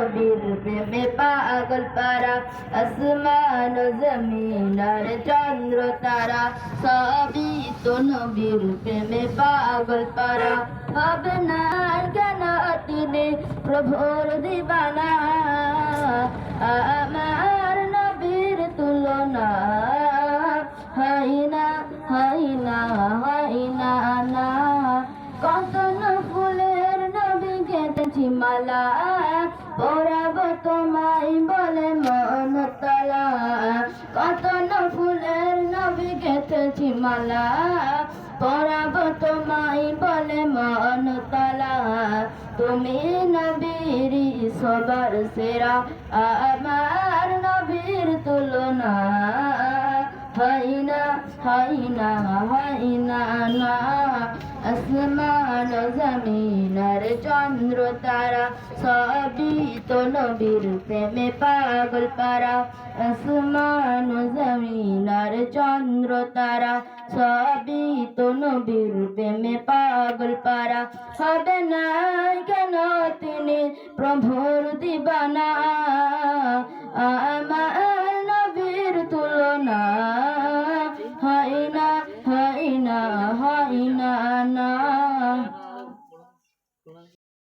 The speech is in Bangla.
নবীর প্রেমে পাগল পারা আসমান জমিন আর চন্দ্র তারা, সবই তো নবীর প্রেমে পাগল পারা ভাবনার কেন তিনি প্রভুর দিবানা, আমার নবীর তুলনা। হয় না হয় না হয় না কত না মালা পরাব তোমায় বলে মন তলা। কত না ফুলের নবী কেটেছি মালা, পরাব তোমায় বলে মন তলা। তুমি নবীর সবার সেরা, আমার নবীর তুলনা হয় না হয় না। আসমান জমিন আর চন্দ্র তারা, সবই তো নবীর প্রেমে পাগল পারা। আসমান জমিন আর চন্দ্র তারা, সবই তো নবীর প্রেমে পাগল পারা। হবে না কেন তিনি প্রভুর দিবানা? Parang